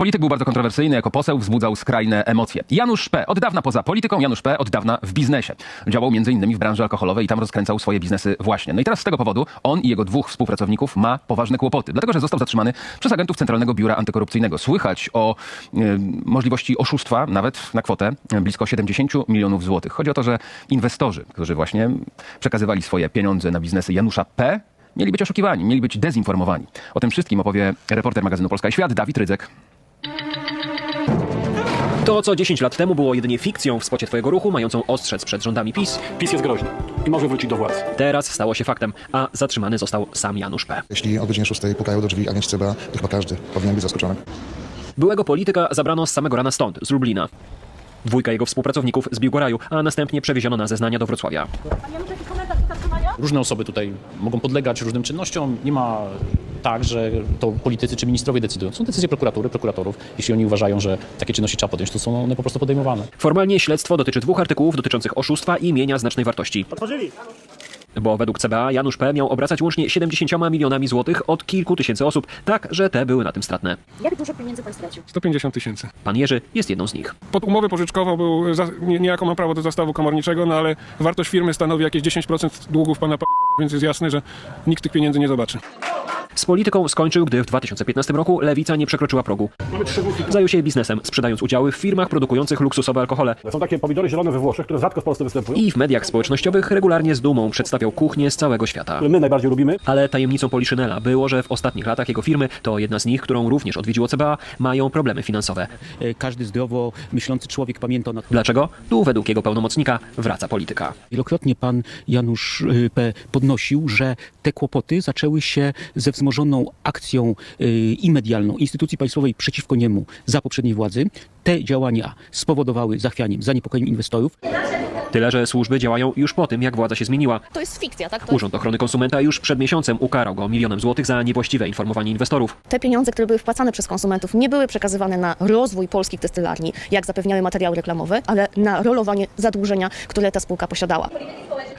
Polityk był bardzo kontrowersyjny, jako poseł wzbudzał skrajne emocje. Janusz P. od dawna poza polityką, Janusz P. od dawna w biznesie. Działał m.in. w branży alkoholowej i tam rozkręcał swoje biznesy właśnie. No i teraz z tego powodu on i jego dwóch współpracowników ma poważne kłopoty, dlatego że został zatrzymany przez agentów Centralnego Biura Antykorupcyjnego. Słychać o y, możliwości oszustwa nawet na kwotę blisko 70 milionów złotych. Chodzi o to, że inwestorzy, którzy właśnie przekazywali swoje pieniądze na biznesy Janusza P., mieli być oszukiwani, mieli być dezinformowani. O tym wszystkim opowie reporter magazynu Polska i Świat Dawid Rydzyk. To, co 10 lat temu było jedynie fikcją w spocie twojego ruchu, mającą ostrzec przed rządami PiS, PiS jest groźny i może wrócić do władzy. teraz stało się faktem, a zatrzymany został sam Janusz P. Jeśli o godzinie 6 pukają do drzwi agent CBA, to chyba każdy powinien być zaskoczony. Byłego polityka zabrano z samego rana stąd, z Lublina. Dwójka jego współpracowników z Biłgoraju, a następnie przewieziono na zeznania do Wrocławia. Różne osoby tutaj mogą podlegać różnym czynnościom. Nie ma tak, że to politycy czy ministrowie decydują. Są decyzje prokuratury, prokuratorów. Jeśli oni uważają, że takie czynności trzeba podjąć, to są one po prostu podejmowane. Formalnie śledztwo dotyczy dwóch artykułów dotyczących oszustwa i mienia znacznej wartości. Bo według CBA Janusz P. miał obracać łącznie 70 milionami złotych od kilku tysięcy osób, tak że te były na tym stratne. Jak dużo pieniędzy pan stracił? 150 tysięcy. Pan Jerzy jest jedną z nich. Pod umowę pożyczkową był, za, nie, niejako mam prawo do zastawu komorniczego, no ale wartość firmy stanowi jakieś 10% długów pana p... więc jest jasne, że nikt tych pieniędzy nie zobaczy. Z polityką skończył, gdy w 2015 roku lewica nie przekroczyła progu. Zajął się biznesem, sprzedając udziały w firmach produkujących luksusowe alkohole Są takie pomidory zielone we Włoszech, które rzadko w Polsce występują. i w mediach społecznościowych regularnie z dumą przedstawiał kuchnię z całego świata. My najbardziej lubimy. Ale tajemnicą Poliszynela było, że w ostatnich latach jego firmy, to jedna z nich, którą również odwiedziło CBA, mają problemy finansowe. E, każdy zdrowo myślący człowiek pamięta na to. Dlaczego? Tu według jego pełnomocnika wraca polityka. Wielokrotnie pan Janusz y, P. podnosił, że te kłopoty zaczęły się ze wzmożoną akcją y, i medialną instytucji państwowej przeciwko niemu za poprzedniej władzy. Te działania spowodowały zachwianiem, zaniepokojeniem inwestorów. Tyle, że służby działają już po tym, jak władza się zmieniła. To jest fikcja, tak? To Urząd Ochrony Konsumenta już przed miesiącem ukarał go milionem złotych za niewłaściwe informowanie inwestorów. Te pieniądze, które były wpłacane przez konsumentów, nie były przekazywane na rozwój polskich destylarni, jak zapewniały materiały reklamowe, ale na rolowanie zadłużenia, które ta spółka posiadała.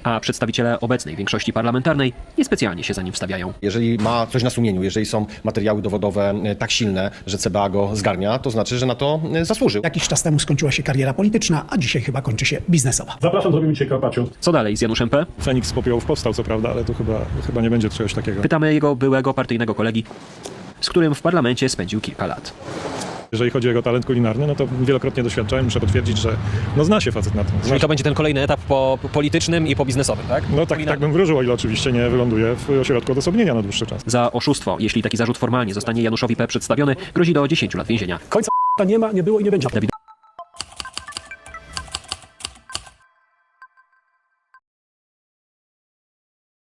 A przedstawiciele obecnej większości parlamentarnej niespecjalnie się za nim wstawiają. Jeżeli ma coś na sumieniu, jeżeli są materiały dowodowe e, tak silne, że CBA go zgarnia, to znaczy, że na to e, zasłużył. Jakiś czas temu skończyła się kariera polityczna, a dzisiaj chyba kończy się biznesowa. Zapraszam, zrobimy dzisiaj carpaccio. Co dalej z Januszem P? Feniks z popiołów powstał, co prawda, ale to chyba, chyba nie będzie czegoś takiego. Pytamy jego byłego partyjnego kolegi, z którym w parlamencie spędził kilka lat. Jeżeli chodzi o jego talent kulinarny, no to wielokrotnie doświadczałem, muszę potwierdzić, że no zna się facet na tym. Zna Czyli się. to będzie ten kolejny etap po politycznym i po biznesowym, tak? No tak, tak bym wróżył, o ile oczywiście nie wyląduje w ośrodku odosobnienia na dłuższy czas. Za oszustwo, jeśli taki zarzut formalnie zostanie Januszowi P. przedstawiony, grozi do 10 lat więzienia. Końca nie ma, nie było i nie będzie.